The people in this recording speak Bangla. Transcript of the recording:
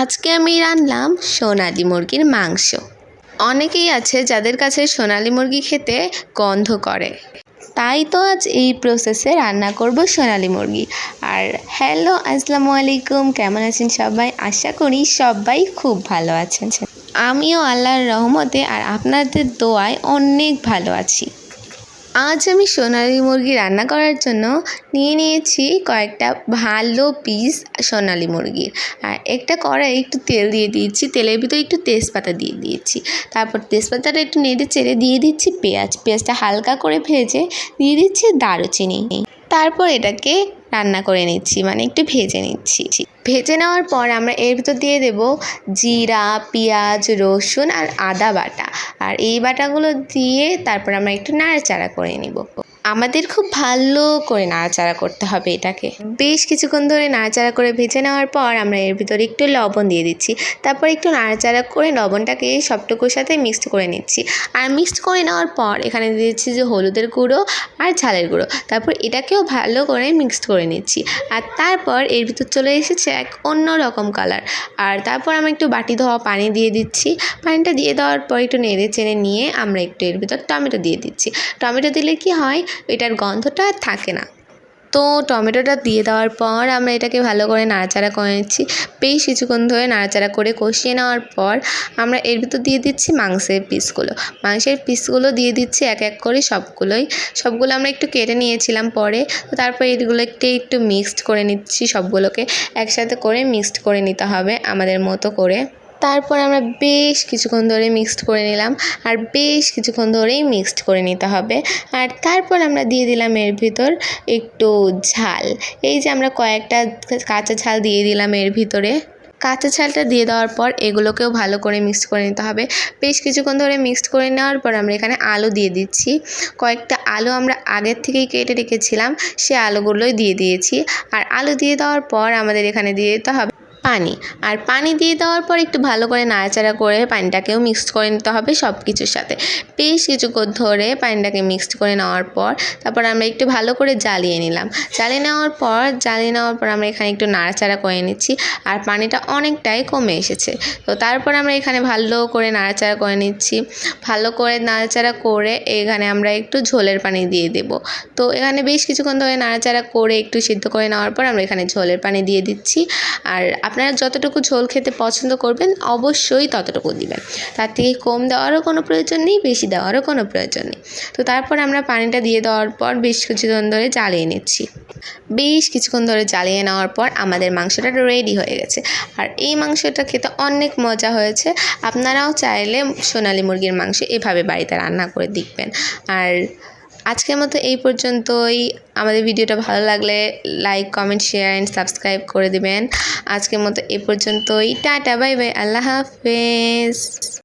আজকে আমি রান্নলাম সোনালি মুরগির মাংস। অনেকেই আছে যাদের কাছে সোনালি মুরগি খেতে গন্ধ করে। তাই তো আজ এই প্রসেসে রান্না করব সোনালি মুরগি। আর হ্যালো, আসসালামু আলাইকুম। কেমন আছেন সবাই? আশা করি সবাই খুব ভালো আছেন। আমিও আল্লাহর রহমতে আর আপনাদের দোয়ায় অনেক ভালো আছি। আজ আমি সোনালি মুরগি রান্না করার জন্য নিয়ে নিয়েছি কয়েকটা ভালো পিস সোনালি মুরগির আর একটা কড়াই একটু তেল দিয়ে দিয়েছি, তেলের ভিতরে একটু তেজপাতা দিয়ে দিয়েছি। তারপর তেজপাতাটা একটু নেড়ে চেড়ে দিয়ে দিচ্ছি পেঁয়াজ। পেঁয়াজটা হালকা করে ভেজে দিয়ে দিচ্ছি দারুচিনি। তারপর এটাকে রান্না করে নিচ্ছি মানে একটু ভেজে নিচ্ছি। ভেজে নেওয়ার পর আমরা এর ভিতর দিয়ে দেব জিরা, পেঁয়াজ, রসুন আর আদা বাটা। আর এই বাটাগুলো দিয়ে তারপর আমরা একটু নাড়াচাড়া করে নিব। আমাদের খুব ভালো করে নাড়াচাড়া করতে হবে এটাকে। বেশ কিছুক্ষণ ধরে নাড়াচাড়া করে ভেজে নেওয়ার পর আমরা এর ভিতরে একটু লবণ দিয়ে দিচ্ছি। তারপর একটু নাড়াচাড়া করে লবণটাকে সবটুকুর সাথে মিক্সড করে নিচ্ছি। আর মিক্সড করে নেওয়ার পর এখানে দিয়ে দিচ্ছি যে হলুদের গুঁড়ো আর ঝালের গুঁড়ো। তারপর এটাকেও ভালো করে মিক্সড করে নিচ্ছি। আর তারপর এর ভিতর চলে এসেছে এক অন্য রকম কালার আর তারপর আমি একটু বাটি ধোয়া পানি দিয়ে দিচ্ছি। পানিটা দিয়ে দেওয়ার পর একটু নেড়ে চেড়ে নিয়ে আমরা একটু এর ভিতর টমেটো দিয়ে দিচ্ছি। টমেটো দিলে কি হয়? এটার গন্ধটা আর থাকে না। তো টমেটোটা দিয়ে দেওয়ার পর আমরা এটাকে ভালো করে নাড়াচাড়া করে নিচ্ছি। বেশ কিছুক্ষণ ধরে নাড়াচাড়া করে কষিয়ে নেওয়ার পর আমরা এর ভিতর দিয়ে দিচ্ছি মাংসের পিসগুলো। মাংসের পিসগুলো দিয়ে দিচ্ছি এক এক করে সবগুলোই। সবগুলো আমরা একটু কেটে নিয়েছিলাম পরে। তো তারপর এগুলোকে একটু মিক্সড করে নিচ্ছি সবগুলোকে। একসাথে করে মিক্সড করে নিতে হবে আমাদের মতো করে। তারপর আমরা বেশ কিছুক্ষণ ধরে মিক্সড করে নিলাম আর বেশ কিছুক্ষণ ধরেই মিক্সড করে নিতে হবে। আর তারপর আমরা দিয়ে দিলাম এর ভিতর একটু ঝাল। এই যে আমরা কয়েকটা কাঁচা ঝাল দিয়ে দিলাম এর ভিতরে। কাঁচা ঝালটা দিয়ে দেওয়ার পর এগুলোকেও ভালো করে মিক্সড করে নিতে হবে। বেশ কিছুক্ষণ ধরে মিক্সড করে নেওয়ার পর আমরা এখানে আলু দিয়ে দিচ্ছি। কয়েকটা আলু আমরা আগের থেকেই কেটে রেখেছিলাম, সে আলুগুলোই দিয়ে দিয়েছি। আর আলু দিয়ে দেওয়ার পর আমাদের এখানে দিয়ে দিতে হবে পানি। আর পানি দিয়ে দেওয়ার পর একটু ভালো করে নাড়াচাড়া করে পানিটাকেও মিক্সড করে নিতে হবে সব কিছুর সাথে। বেশ কিছুক্ষণ ধরে পানিটাকে মিক্সড করে নেওয়ার পর তারপর আমরা একটু ভালো করে জ্বালিয়ে নিলাম। জ্বালিয়ে নেওয়ার পর, জ্বালিয়ে নেওয়ার পর আমরা এখানে একটু নাড়াচাড়া করে নিচ্ছি আর পানিটা অনেকটাই কমে এসেছে। তো তারপর আমরা এখানে ভালো করে নাড়াচাড়া করে নিচ্ছি। ভালো করে নাড়াচাড়া করে এখানে আমরা একটু ঝোলের পানি দিয়ে দেব। তো এখানে বেশ কিছুক্ষণ ধরে নাড়াচাড়া করে একটু সিদ্ধ করে নেওয়ার পর আমরা এখানে ঝোলের পানি দিয়ে দিচ্ছি। আর আপনারা যতটুকু ঝোল খেতে পছন্দ করবেন, অবশ্যই ততটুকু দিবেন। তার থেকে কম দেওয়ারও কোনো প্রয়োজন নেই, বেশি দেওয়ারও কোনো প্রয়োজন নেই। তো তারপর আমরা পানিটা দিয়ে দেওয়ার পর বেশ কিছুক্ষণ ধরে জ্বালিয়ে নিচ্ছি। বেশ কিছুক্ষণ ধরে জ্বালিয়ে নেওয়ার পর আমাদের মাংসটা রেডি হয়ে গেছে। আর এই মাংসটা খেতে অনেক মজা হয়েছে। আপনারাও চাইলে সোনালি মুরগির মাংস এভাবে বাড়িতে রান্না করে দেখবেন। আর আজকের মতো এই পর্যন্তই। আমাদের ভিডিওটা ভালো লাগলে like comment share and subscribe করে দেবেন। আজকের মতো এই পর্যন্তই। টাটা বাই বাই আল্লাহ হাফেজ।